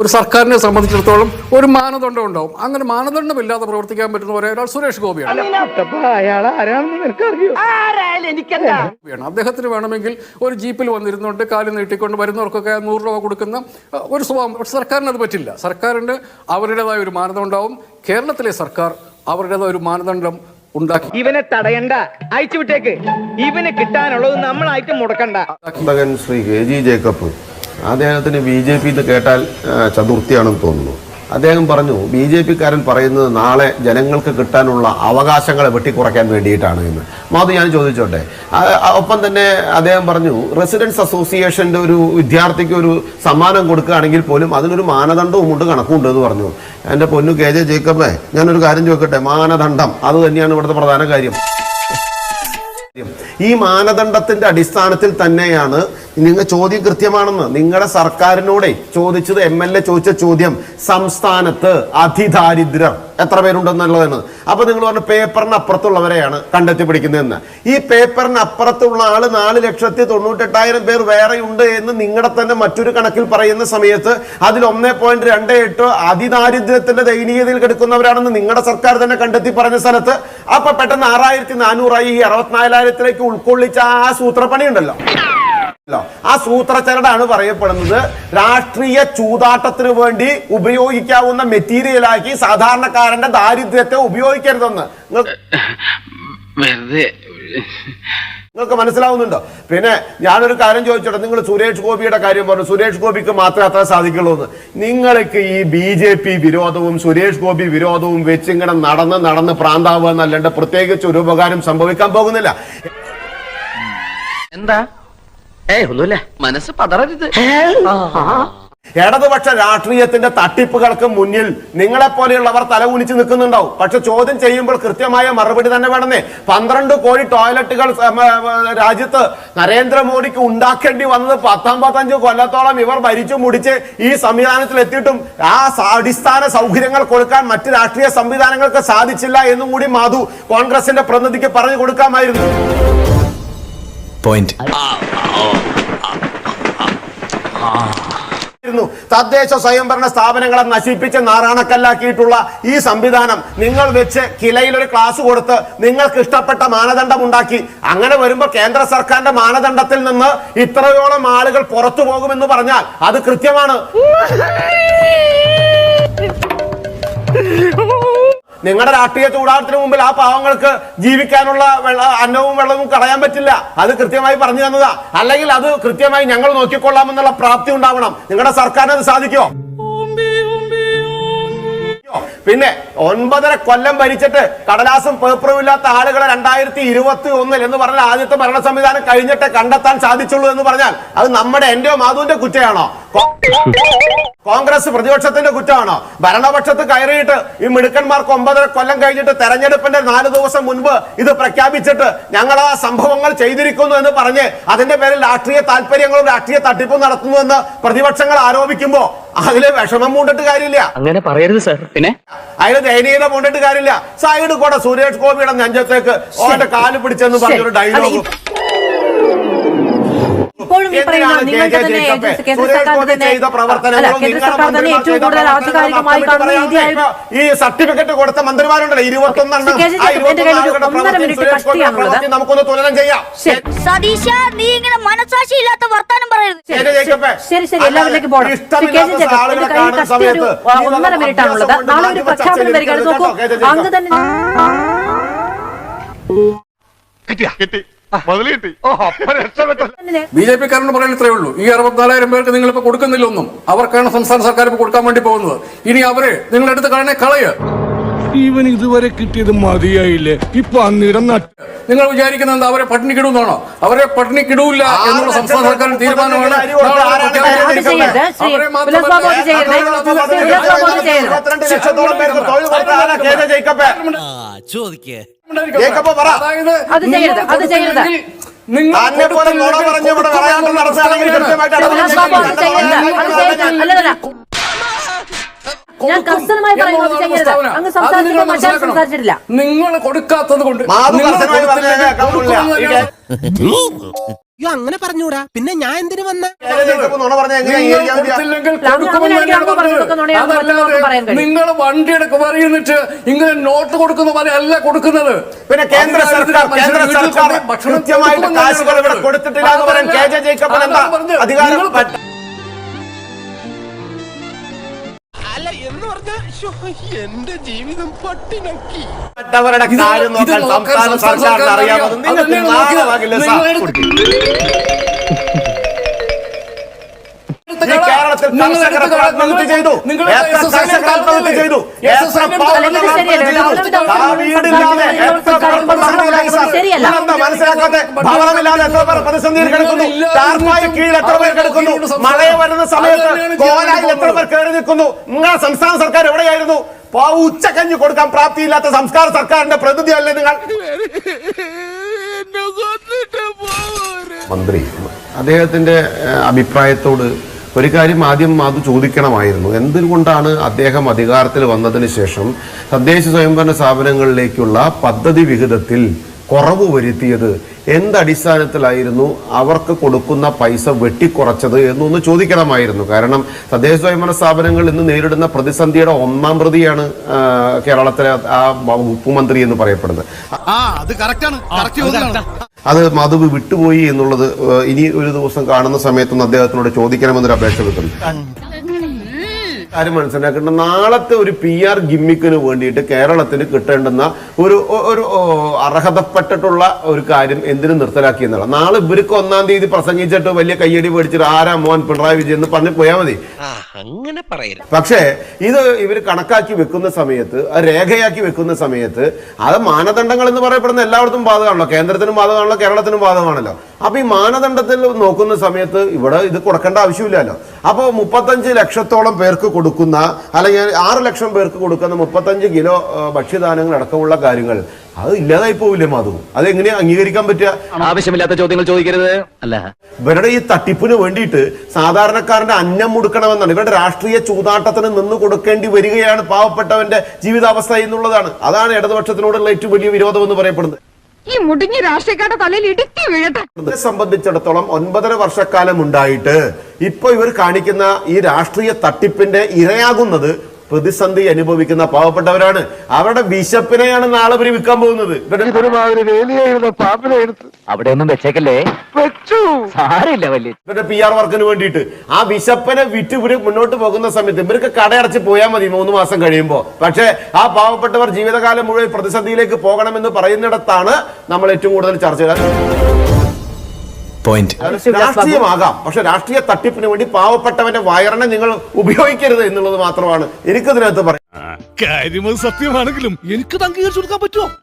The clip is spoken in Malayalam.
ഒരു സർക്കാരിനെ സംബന്ധിച്ചിടത്തോളം ഒരു മാനദണ്ഡം ഉണ്ടാവും. അങ്ങനെ മാനദണ്ഡം ഇല്ലാതെ പ്രവർത്തിക്കാൻ പറ്റുന്ന ഒരേ ഒരാൾ സുരേഷ് ഗോപിയാണ്. അദ്ദേഹത്തിന് വേണമെങ്കിൽ ഒരു ജീപ്പിൽ വന്നിരുന്നുകൊണ്ട് കാൽ നീട്ടിക്കൊണ്ട് വരുന്നവർക്കൊക്കെ നൂറ് രൂപ കൊടുക്കുന്ന ഒരു സ്വഭാവം. പക്ഷെ സർക്കാരിന് അത് പറ്റില്ല. സർക്കാരിന് അവരുടേതായ ഒരു മാനദണ്ഡം ഉണ്ടാവും കേരളത്തിലെ സർക്കാർ അവരുടേതായ ഒരു മാനദണ്ഡം ഉണ്ടാക്കി. ഇവനെ തടയണ്ട. അയച്ചു വിട്ടേക്ക്. ഇവന് കിട്ടാനുള്ളത് നമ്മളായിട്ട് മുടക്കണ്ട. മകൻ ശ്രീ കെ ജി ജേക്കബ് അദ്ദേഹത്തിന് ബി ജെ പി എന്ന് കേട്ടാൽ ചതുർത്ഥിയാണെന്ന് തോന്നുന്നു. അദ്ദേഹം പറഞ്ഞു ബി ജെ പിക്കാരൻ പറയുന്നത് നാളെ ജനങ്ങൾക്ക് കിട്ടാനുള്ള അവകാശങ്ങളെ വെട്ടിക്കുറയ്ക്കാൻ വേണ്ടിയിട്ടാണ് എന്ന്. മാധു ഞാൻ ചോദിച്ചോട്ടെ? ഒപ്പം തന്നെ അദ്ദേഹം പറഞ്ഞു റെസിഡൻസ് അസോസിയേഷന്റെ ഒരു വിദ്യാർത്ഥിക്ക് ഒരു സമ്മാനം കൊടുക്കുകയാണെങ്കിൽ പോലും അതിനൊരു മാനദണ്ഡവും ഉണ്ട് കണക്കുണ്ട് എന്ന് പറഞ്ഞു. എന്റെ പൊന്നു കെ ജെ ജേക്കബേ ഞാനൊരു കാര്യം ചോദിക്കട്ടെ? മാനദണ്ഡം അത് തന്നെയാണ് ഇവിടുത്തെ പ്രധാന കാര്യം. ഈ മാനദണ്ഡത്തിന്റെ അടിസ്ഥാനത്തിൽ തന്നെയാണ് നിങ്ങൾ ചോദ്യം കൃത്യമാണെന്ന് നിങ്ങളുടെ സർക്കാരിനോടെ ചോദിച്ചത് എം എൽ എ ചോദിച്ച ചോദ്യം സംസ്ഥാനത്ത് അതിദാരിദ്ര്യം. എത്ര പേരുണ്ടെന്നുള്ളതാണ് അപ്പൊ നിങ്ങൾ പറഞ്ഞ പേപ്പറിന് അപ്പുറത്തുള്ളവരെയാണ് കണ്ടെത്തി പിടിക്കുന്നതെന്ന് ഈ പേപ്പറിന് അപ്പുറത്തുള്ള ആൾ നാല് ലക്ഷത്തി തൊണ്ണൂറ്റെട്ടായിരം പേർ വേറെയുണ്ട് എന്ന് നിങ്ങളുടെ തന്നെ മറ്റൊരു കണക്കിൽ പറയുന്ന സമയത്ത് അതിൽ ഒന്നേ പോയിന്റ് രണ്ട് എട്ട് അതിദാരിദ്ര്യത്തിന്റെ ദയനീയതയിൽ കിടക്കുന്നവരാണെന്ന് നിങ്ങളുടെ സർക്കാർ തന്നെ കണ്ടെത്തി പറഞ്ഞ സ്ഥലത്ത്. അപ്പൊ പെട്ടെന്ന് ആറായിരത്തി നാനൂറായി ഈ അറുപത്തിനാലായിരത്തിലേക്ക് ഉൾക്കൊള്ളിച്ച ആ സൂത്രപ്പണി ഉണ്ടല്ലോ ല്ലോ. ആ സൂത്രചരടാണ് പറയപ്പെടുന്നത്. രാഷ്ട്രീയ ചൂതാട്ടത്തിന് വേണ്ടി ഉപയോഗിക്കാവുന്ന മെറ്റീരിയലാക്കി സാധാരണക്കാരന്റെ ദാരിദ്ര്യത്തെ ഉപയോഗിക്കരുതെന്ന്. നിങ്ങൾക്ക് മനസ്സിലാവുന്നുണ്ടോ? പിന്നെ ഞാനൊരു കാര്യം ചോദിച്ചോട്ടെ. നിങ്ങൾ സുരേഷ് ഗോപിയുടെ കാര്യം പറഞ്ഞു. സുരേഷ് ഗോപിക്ക് മാത്രമേ അത്ര സാധിക്കുള്ളൂ എന്ന് നിങ്ങൾക്ക് ഈ ബി ജെ പി വിരോധവും സുരേഷ് ഗോപി വിരോധവും വെച്ച് ഇങ്ങനെ നടന്ന് നടന്ന് പ്രാന്താവുക എന്നല്ലാണ്ട് പ്രത്യേകിച്ച് ഒരു ഉപകാരം സംഭവിക്കാൻ പോകുന്നില്ല. എന്താ? ഏ ഒന്നുമില്ല. മനസ്സ് പതറരുത്. ഇടതുപക്ഷ രാഷ്ട്രീയത്തിന്റെ തട്ടിപ്പുകൾക്ക് മുന്നിൽ നിങ്ങളെ പോലെയുള്ളവർ തലകുനിച്ച് നിൽക്കുന്നുണ്ടാവും. പക്ഷെ ചോദ്യം ചെയ്യുമ്പോൾ കൃത്യമായ മറുപടി തന്നെ വേണമെന്നേ. പന്ത്രണ്ട് കോടി ടോയ്ലറ്റുകൾ രാജ്യത്ത് നരേന്ദ്രമോദിക്ക് ഉണ്ടാക്കേണ്ടി വന്നത് പത്തൊമ്പത്തഞ്ച് കൊല്ലത്തോളം ഇവർ ഭരിച്ചു മുടിച്ച് ഈ സംവിധാനത്തിൽ എത്തിയിട്ടും ആ അടിസ്ഥാന സൗകര്യങ്ങൾ കൊടുക്കാൻ മറ്റ് രാഷ്ട്രീയ സംവിധാനങ്ങൾക്ക് സാധിച്ചില്ല എന്നും കൂടി മാധു കോൺഗ്രസിന്റെ പ്രതിനിധിക്ക് പറഞ്ഞു കൊടുക്കാമായിരുന്നു. പോയിന്റ്. തദ്ദേശ സ്വയംഭരണ സ്ഥാപനങ്ങളെ നശിപ്പിച്ച് നാറാണക്കല്ലാക്കിയിട്ടുള്ള ഈ സംവിധാനം നിങ്ങൾ വെച്ച് കിലയിൽ ഒരു ക്ലാസ് കൊടുത്ത് നിങ്ങൾക്ക് ഇഷ്ടപ്പെട്ട മാനദണ്ഡം ഉണ്ടാക്കി. അങ്ങനെ വരുമ്പോൾ കേന്ദ്ര സർക്കാരിന്റെ മാനദണ്ഡത്തിൽ നിന്ന് ഇത്രയോളം ആളുകൾ പുറത്തു പോകുമെന്ന് പറഞ്ഞാൽ അത് കൃത്യമാണ്. നിങ്ങളുടെ രാഷ്ട്രീയ ചൂടാട്ടത്തിന് മുമ്പിൽ ആ പാവങ്ങൾക്ക് ജീവിക്കാനുള്ള അന്നവും വെള്ളവും കളയാൻ പറ്റില്ല. അത് കൃത്യമായി പറഞ്ഞു തന്നതാ. അല്ലെങ്കിൽ അത് കൃത്യമായി ഞങ്ങൾ നോക്കിക്കൊള്ളാമെന്നുള്ള പ്രാപ്തി ഉണ്ടാവണം. നിങ്ങളുടെ സർക്കാരിന് അത് സാധിക്കുമോ? പിന്നെ ഒൻപതര കൊല്ലം ഭരിച്ചിട്ട് കടലാസും പേപ്പറും ഇല്ലാത്ത ആളുകളെ രണ്ടായിരത്തി ഇരുപത്തി ഒന്നിൽ എന്ന് പറഞ്ഞാൽ ആദ്യത്തെ ഭരണ സംവിധാനം കഴിഞ്ഞിട്ട് കണ്ടെത്താൻ സാധിച്ചുള്ളൂ എന്ന് പറഞ്ഞാൽ അത് നമ്മുടെ എന്റെയോ മാധുവിന്റെ കുറ്റയാണോ? കോൺഗ്രസ് പ്രതിപക്ഷത്തിന്റെ കുറ്റമാണോ. ഭരണപക്ഷത്ത് കയറിയിട്ട് ഈ മിടുക്കന്മാർക്ക് ഒമ്പതര കൊല്ലം കഴിഞ്ഞിട്ട് തെരഞ്ഞെടുപ്പിന്റെ നാല് ദിവസം മുൻപ് ഇത് പ്രഖ്യാപിച്ചിട്ട് ഞങ്ങൾ ആ സംഭവങ്ങൾ ചെയ്തിരിക്കുന്നു എന്ന് പറഞ്ഞ് അതിന്റെ പേരിൽ രാഷ്ട്രീയ താല്പര്യങ്ങളും രാഷ്ട്രീയ തട്ടിപ്പും നടത്തുന്നു എന്ന് പ്രതിപക്ഷങ്ങൾ ആരോപിക്കുമ്പോ അതിൽ വിഷമം മൂണ്ടിട്ട് കാര്യമില്ല. അങ്ങനെ പറയരുത് സർ. പിന്നെ? അതിന് ദയനീയത മൂണ്ടിട്ട് കാര്യമില്ല. സൈഡ് കൂടെ സുരേഷ് ഗോപിയുടെ നെഞ്ചത്തേക്ക് ഓന്റെ കാൽ പിടിച്ചെന്ന് പറഞ്ഞൊരു ഡയലോഗ് ഇപ്പോഴും ഈ പറയുന്ന നിങ്ങൾക്ക് തന്നെ കേന്ദ്ര സർക്കാർ തന്നെ അല്ല കേന്ദ്ര സർക്കാർ തന്നെ ഏറ്റവും കൂടുതൽ ആധികാരികമായി കാണുന്ന ഈ സർട്ടിഫിക്കറ്റ് കൊടുത്ത മന്ത്രിമാരുണ്ടല്ലോ ഇരുപത്തൊന്നെണ്ണം. ഒന്നര മിനിറ്റ് കഷ്ടിയാണുള്ളത്. നമുക്കൊന്ന് തുലനം ചെയ്യാം. ശരി. സതീശ നീ ഇങ്ങനെ മനസാക്ഷി ഇല്ലാത്ത വർത്താനം പറയരുത്. ശരി, ശരി എല്ലാവരിലേക്കും പോകണം. ഒന്നര മിനിറ്റ് ആണുള്ളത് നാളെ ഒരു പ്രഖ്യാപനം വരികയാണ്. നോക്കൂ. കേട്ടോ, അങ്ങ് തന്നെ തന്നെ ബി ജെ പി കാരനോട് പറയാൻ ഇത്രയേ ഉള്ളൂ. ഈ അറുപത്തിനാലായിരം പേർക്ക് നിങ്ങൾ ഇപ്പൊ കൊടുക്കുന്നില്ല ഒന്നും അവർക്കാണ് സംസ്ഥാന സർക്കാർ ഇപ്പൊ കൊടുക്കാൻ വേണ്ടി പോകുന്നത്. ഇനി അവരെ നിങ്ങളെടുത്ത് കളയണേ കളയ. ഇവൻ ഇതുവരെ കിട്ടിയത് മതിയായില്ലേ? ഇപ്പൊ അന്നിടം നട്ട് നിങ്ങൾ വിചാരിക്കുന്നത് എന്താ അവരെ പട്ടിണിക്കിടുന്നാണോ അവരെ പട്ടിണി കിടൂല്ല എന്നുള്ള സംസ്ഥാന സർക്കാർ തീരുമാനമാണ്. നിങ്ങൾ ഞാൻ കർശനമായി ചെയ്യരുത്. അങ്ങ് മറ്റാരും സംസാരിച്ചിട്ടില്ല. നിങ്ങൾ കൊടുക്കാത്തത് കൊണ്ട് അങ്ങനെ പറഞ്ഞൂടാ. പിന്നെ ഞാൻ എന്തിനു വന്ന? നിങ്ങൾ വണ്ടി വണ്ടിയുടെ പറയുന്നിട്ട് ഇങ്ങനെ നോട്ട് കൊടുക്കുന്ന പോലെ അല്ല കൊടുക്കുന്നത്. പിന്നെ കേന്ദ്ര സർക്കാർ കേന്ദ്ര സർക്കാർ ഭക്ഷണം. കൊടുത്തിട്ടില്ല എന്ന് പറയാൻ കെ ജെ ജേക്കബിന് എന്താ അധികാരം എന്റെ ജീവിതം പട്ടിണക്കി. മറ്റവരുടെ കാര്യം നോക്കാൻ സംസ്ഥാന സർക്കാരിന് അറിയാമത് അറിയാമോ അറിയാം. നിങ്ങൾക്ക് സാർ. കേരളത്തിൽ കർഷകർക്ക് ആത്മഹത്യ ചെയ്തു. എത്ര കർഷകർ ആത്മഹത്യ ചെയ്തു. എത്ര പാവപ്പെട്ടവർ ആത്മഹത്യ ചെയ്തു. ആ വീടില്ലാതെ എത്ര ശരിയല്ല. മനസ്സിലാക്കാത്തെ ഭവനമില്ലാതെ എത്ര പേർ പ്രതിസന്ധിയിൽ കിടക്കുന്നു. ടാർപ്പായി കീഴിൽ എത്ര പേർ കിടക്കുന്നു? മഴ വരുന്ന സമയത്ത് കോലായി എത്ര പേർ കയറി നിൽക്കുന്നു? നിങ്ങളെ സംസ്ഥാന സർക്കാർ എവിടെയായിരുന്നു? ഉച്ചക്കഞ്ഞ് കൊടുക്കാൻ പ്രാപ്തിയില്ലാത്ത സംസ്കാര സർക്കാരിന്റെ പ്രതിനിധിയല്ലേ നിങ്ങൾ? മന്ത്രി അദ്ദേഹത്തിന്റെ അഭിപ്രായത്തോട് ഒരു കാര്യം ആദ്യം അത് ചോദിക്കണമായിരുന്നു. എന്തുകൊണ്ടാണ് അദ്ദേഹം അധികാരത്തിൽ വന്നതിന് ശേഷം തദ്ദേശ സ്വയംഭരണ സ്ഥാപനങ്ങളിലേക്കുള്ള പദ്ധതി വിഹിതത്തിൽ കുറവ് വരുത്തിയത്? എന്തടിസ്ഥാനത്തിലായിരുന്നു അവർക്ക് കൊടുക്കുന്ന പൈസ വെട്ടിക്കുറച്ചത് എന്നൊന്ന് ചോദിക്കണമായിരുന്നു. കാരണം തദ്ദേശ സ്വയംഭരണ സ്ഥാപനങ്ങൾ ഇന്ന് നേരിടുന്ന പ്രതിസന്ധിയുടെ ഒന്നാം പ്രതിയാണ് കേരളത്തിലെ ആ മന്ത്രി എന്ന് പറയപ്പെടുന്നത്. ആ അത് മാധവ് വിട്ടുപോയി എന്നുള്ളത് ഇനി ഒരു ദിവസം കാണുന്ന സമയത്തൊന്ന് അദ്ദേഹത്തിനോട് ചോദിക്കണമെന്നൊരു അപേക്ഷ വെക്കുന്നു കാര്യം മനസ്സിലാക്കേണ്ട. നാളത്തെ ഒരു പി ആർ ഗിമ്മിക്കിന് വേണ്ടിയിട്ട് കേരളത്തിന് കിട്ടേണ്ടുന്ന ഒരു ഒരു അർഹതപ്പെട്ടിട്ടുള്ള ഒരു കാര്യം എന്തിനു നിർത്തലാക്കി എന്നുള്ള നാളെ ഇവർക്ക് ഒന്നാം തീയതി പ്രസംഗിച്ചിട്ട് വലിയ കയ്യടി മേടിച്ചിട്ട് ആരാ മോഹൻ പിണറായി വിജയൻ എന്ന് പറഞ്ഞ് പോയാൽ മതി. അങ്ങനെ പറയരുത്. പക്ഷേ ഇത് ഇവർ കണക്കാക്കി വെക്കുന്ന സമയത്ത് രേഖയാക്കി വെക്കുന്ന സമയത്ത് അത് മാനദണ്ഡങ്ങൾ എന്ന് പറയപ്പെടുന്ന എല്ലായിടത്തും ബാധകമാണല്ലോ. കേന്ദ്രത്തിനും ബാധകമാണല്ലോ കേരളത്തിനും ബാധകമാണല്ലോ. അപ്പൊ ഈ മാനദണ്ഡത്തിൽ നോക്കുന്ന സമയത്ത് ഇവിടെ ഇത് കൊടുക്കേണ്ട ആവശ്യമില്ലല്ലോ. അപ്പൊ മുപ്പത്തഞ്ച് ലക്ഷത്തോളം പേർക്ക് കൊടുക്കുന്ന അല്ലെങ്കിൽ ആറ് ലക്ഷം പേർക്ക് കൊടുക്കുന്ന മുപ്പത്തഞ്ച് കിലോ ഭക്ഷ്യധാനങ്ങൾ ഭക്ഷ്യധാന്യങ്ങൾ അടക്കമുള്ള കാര്യങ്ങൾ അത് ഇല്ലാതായി പോവില്ലേ മാധു? അതെങ്ങനെ അംഗീകരിക്കാൻ പറ്റുക? ആവശ്യമില്ലാത്ത ചോദ്യങ്ങൾ ചോദിക്കരുത്. അല്ല. ഇവരുടെ ഈ തട്ടിപ്പിന് വേണ്ടിയിട്ട് സാധാരണക്കാരന്റെ അന്നം മുടുക്കണമെന്നാണ് ഇവരുടെ രാഷ്ട്രീയ ചൂതാട്ടത്തിന് നിന്ന് കൊടുക്കേണ്ടി വരികയാണ് പാവപ്പെട്ടവന്റെ ജീവിതാവസ്ഥ എന്നുള്ളതാണ്. അതാണ് ഇടതുപക്ഷത്തിനോടുള്ള ഏറ്റവും വലിയ വിരോധം എന്ന് പറയപ്പെടുന്നത്. ഈ മുടിഞ്ഞ രാഷ്ട്രീയക്കാരുടെ തലയിൽ ഇടുക്കി വീഴട്ടെ. ഇതിനെ സംബന്ധിച്ചിടത്തോളം ഒൻപതര വർഷക്കാലം ഉണ്ടായിട്ട് ഇപ്പൊ ഇവർ കാണിക്കുന്ന ഈ രാഷ്ട്രീയ തട്ടിപ്പിന്റെ ഇരയാകുന്നത് പ്രതിസന്ധി അനുഭവിക്കുന്ന പാവപ്പെട്ടവരാണ്. അവരുടെ വിശപ്പിനെയാണ് നാളെ ഇവർ വിൽക്കാൻ പോകുന്നത്. അവിടെ ഒന്നും വെച്ചേക്കല്ലേ? വെച്ചു. സാരില്ല വലിയ. ഇവരുടെ പി ആർ വർക്കിന് വേണ്ടിയിട്ട്. ആ വിശപ്പനെ വിറ്റ് ഇവർ മുന്നോട്ട് പോകുന്ന സമയത്ത് ഇവർക്ക് കടയടച്ച് പോയാൽ മതി മൂന്ന് മാസം കഴിയുമ്പോൾ പക്ഷേ ആ പാവപ്പെട്ടവർ ജീവിതകാലം മുഴുവൻ പ്രതിസന്ധിയിലേക്ക് പോകണമെന്ന് പറയുന്നിടത്താണ് നമ്മൾ ഏറ്റവും കൂടുതൽ ചർച്ച ചെയ്തത്. രാഷ്ട്രീയമാകാം. പക്ഷെ രാഷ്ട്രീയ തട്ടിപ്പിന് വേണ്ടി പാവപ്പെട്ടവന്റെ വയറിനെ നിങ്ങൾ ഉപയോഗിക്കരുത് എന്നുള്ളത് മാത്രമാണ് എനിക്കതിനകത്ത് പറയാം സത്യമാണെങ്കിലും എനിക്ക് അംഗീകരിച്ചു കൊടുക്കാൻ പറ്റുമോ?